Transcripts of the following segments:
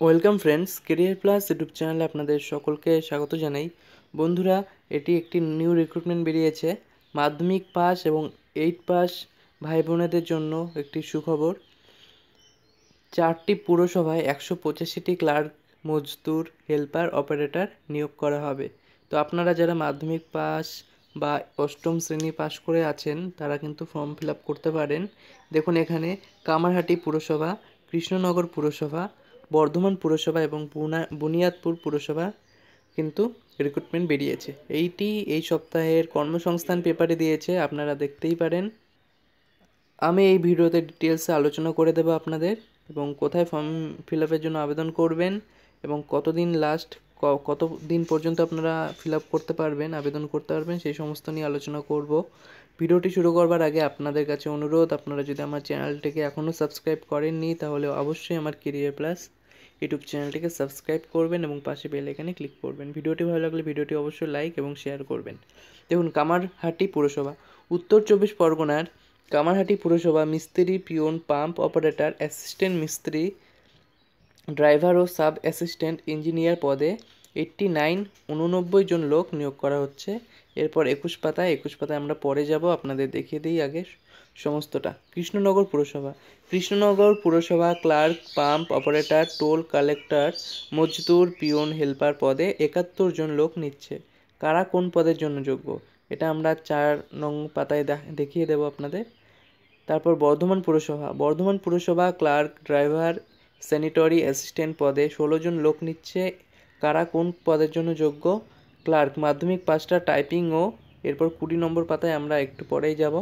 Welcome friends career plus YouTube চ্যানেলে আপনাদের সকলকে স্বাগত জানাই। বন্ধুরা, এটি একটি নিউ রিক্রুটমেন্ট বেরিয়েছে। মাধ্যমিক পাস এবং এইট পাস ভাই বোনেদের জন্য একটি সুখবর। চারটি পুরসভায় একশো পঁচাশিটি ক্লার্ক, মজদুর, হেল্পার, অপারেটর নিয়োগ করা হবে। তো আপনারা যারা মাধ্যমিক পাস বা অষ্টম শ্রেণি পাস করে আছেন, তারা কিন্তু ফর্ম ফিল করতে পারেন। দেখুন এখানে কামারহাটি পুরসভা, কৃষ্ণনগর পুরসভা বর্ধমান পুরসভা এবং বুনিয়াদপুর পুরসভা কিন্তু রিক্রুটমেন্ট বেরিয়েছে। এইটি এই সপ্তাহের কর্মসংস্থান পেপারে দিয়েছে, আপনারা দেখতেই পারেন। আমি এই ভিডিওতে ডিটেলসে আলোচনা করে দেবো আপনাদের এবং কোথায় ফর্ম ফিল আপের জন্য আবেদন করবেন এবং কতদিন লাস্ট কত দিন পর্যন্ত আপনারা ফিল আপ করতে পারবেন, আবেদন করতে পারবেন, সেই সমস্ত নিয়ে আলোচনা করব। ভিডিওটি শুরু করবার আগে আপনাদের কাছে অনুরোধ, আপনারা যদি আমার চ্যানেলটিকে এখনও সাবস্ক্রাইব করেননি, তাহলে অবশ্যই আমার কেরিয়ার প্লাস ইউটিউব চ্যানেলটিকে সাবস্ক্রাইব করবেন এবং পাশে বেল এখানে ক্লিক করবেন। ভিডিওটি ভালো লাগলে ভিডিওটি অবশ্যই লাইক এবং শেয়ার করবেন। দেখুন, কামারহাটি পুরসভা। উত্তর চব্বিশ পরগনার কামারহাটি পুরসভা মিস্ত্রি, পিওন, পাম্প অপারেটর, অ্যাসিস্ট্যান্ট মিস্ত্রি, ড্রাইভার ও সাব অ্যাসিস্ট্যান্ট ইঞ্জিনিয়ার পদে এইট্টি নাইন উননব্বই জন লোক নিয়োগ করা হচ্ছে। এরপর একুশ পাতায় একুশ পাতায় আমরা পরে যাব, আপনাদের দেখিয়ে দিই আগে সমস্তটা। কৃষ্ণনগর পুরসভা। কৃষ্ণনগর পুরসভা, clerk, pump, operator, toll collector, মজদুর, পিওন, হেল্পার পদে একাত্তর জন লোক নিচ্ছে। কারা কোন পদের জন্য যোগ্য? এটা আমরা চার নং পাতায় দেখিয়ে দেব আপনাদের। তারপর বর্ধমান পুরসভা। বর্ধমান পুরসভা, ক্লার্ক, ড্রাইভার, স্যানিটরি অ্যাসিস্ট্যান্ট পদে ষোলো জন লোক নিচ্ছে। কারা কোন পদের জন্য যোগ্য? ক্লার্ক, মাধ্যমিক পাঁচটা টাইপিং ও এরপর কুড়ি নম্বর পাতায় আমরা একটু পরেই যাব।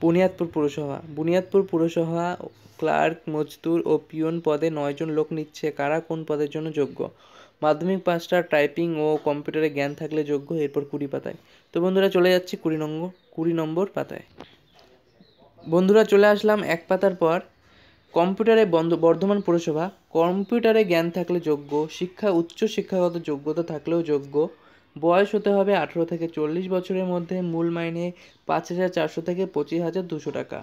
বুনিয়াদপুর পুরসভা। বুনিয়াদপুর পুরসভা ক্লার্ক, মজদুর ও পিয়ন পদে নয়জন লোক নিচ্ছে। কারা কোন পদের জন্য যোগ্য? মাধ্যমিক পাঁচটা টাইপিং ও কম্পিউটারে জ্ঞান থাকলে যোগ্য, এরপর কুড়ি পাতায়। তো বন্ধুরা, চলে যাচ্ছি কুড়ি নম্বর কুড়ি নম্বর পাতায়। বন্ধুরা, চলে আসলাম এক পাতার পর। কম্পিউটারে বন্ধ, বর্ধমান পুরসভা, কম্পিউটারে জ্ঞান থাকলে যোগ্য, শিক্ষা উচ্চ শিক্ষাগত যোগ্যতা থাকলেও যোগ্য বয়স হতে হবে আঠেরো থেকে চল্লিশ বছরের মধ্যে, মূল মাইনে পাঁচ হাজার চারশো থেকে পঁচিশ হাজার দুশো টাকা।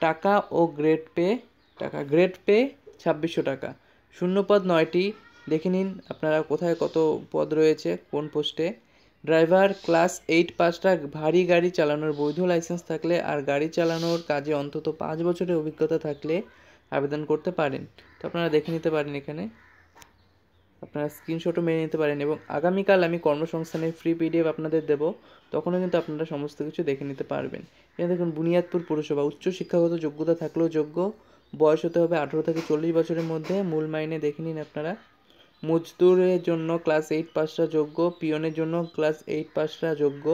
টাকা ও গ্রেড পে, টাকা গ্রেড পে ছাব্বিশশো টাকা। শূন্যপদ নয়টি, দেখে নিন আপনারা কোথায় কত পদ রয়েছে, কোন পোস্টে। ড্রাইভার, ক্লাস এইট পাঁচটা, ভারী গাড়ি চালানোর বৈধ লাইসেন্স থাকলে আর গাড়ি চালানোর কাজে অন্তত পাঁচ বছরের অভিজ্ঞতা থাকলে আবেদন করতে পারেন। তো আপনারা দেখে নিতে পারেন এখানে। আপনারা স্ক্রিনশটও মেনে নিতে পারেন এবং আগামীকাল আমি কর্মসংস্থানের ফ্রি পিডিএফ আপনাদের দেবো, তখনও কিন্তু আপনারা সমস্ত কিছু দেখে নিতে পারবেন। এখানে দেখুন, বুনিয়াদপুর পুরসভা উচ্চ শিক্ষাগত যোগ্যতা থাকলেও যোগ্য, বয়স হতে হবে আঠেরো থেকে চল্লিশ বছরের মধ্যে, মূল মাইনে দেখে নিন আপনারা। মজদুরের জন্য ক্লাস এইট পাসটা যোগ্য, পিয়নের জন্য ক্লাস এইট পাসটা যোগ্য।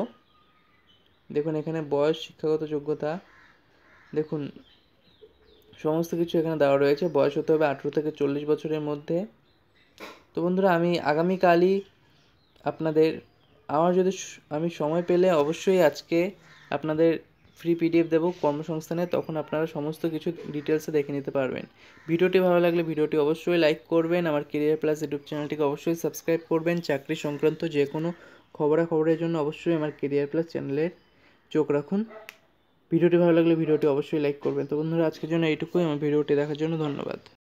দেখুন, এখানে বয়স, শিক্ষাগত যোগ্যতা, দেখুন, সমস্ত কিছু এখানে দেওয়া রয়েছে। বয়স হতে হবে আঠেরো থেকে চল্লিশ বছরের মধ্যে। তো বন্ধুরা, আমি আগামীকালই আপনাদের, আমার যদি আমি সময় পেলে অবশ্যই আজকে আপনাদের ফ্রি পিডিএফ দেবো কর্মসংস্থানে, তখন আপনারা সমস্ত কিছু ডিটেলসে দেখে নিতে পারবেন। ভিডিওটি ভালো লাগলে ভিডিওটি অবশ্যই লাইক করবেন, আমার কেরিয়ার প্লাস ইউটিউব চ্যানেলটিকে অবশ্যই সাবস্ক্রাইব করবেন, চাকরি সংক্রান্ত যে কোনো খবরাখবরের জন্য অবশ্যই আমার কেরিয়ার প্লাস চ্যানেলের চোখ রাখুন। ভিডিওটি ভালো লাগলে ভিডিওটি অবশ্যই লাইক করবেন। তো বন্ধুরা, আজকের জন্য এইটুকুই, আমার ভিডিওটি দেখার জন্য ধন্যবাদ।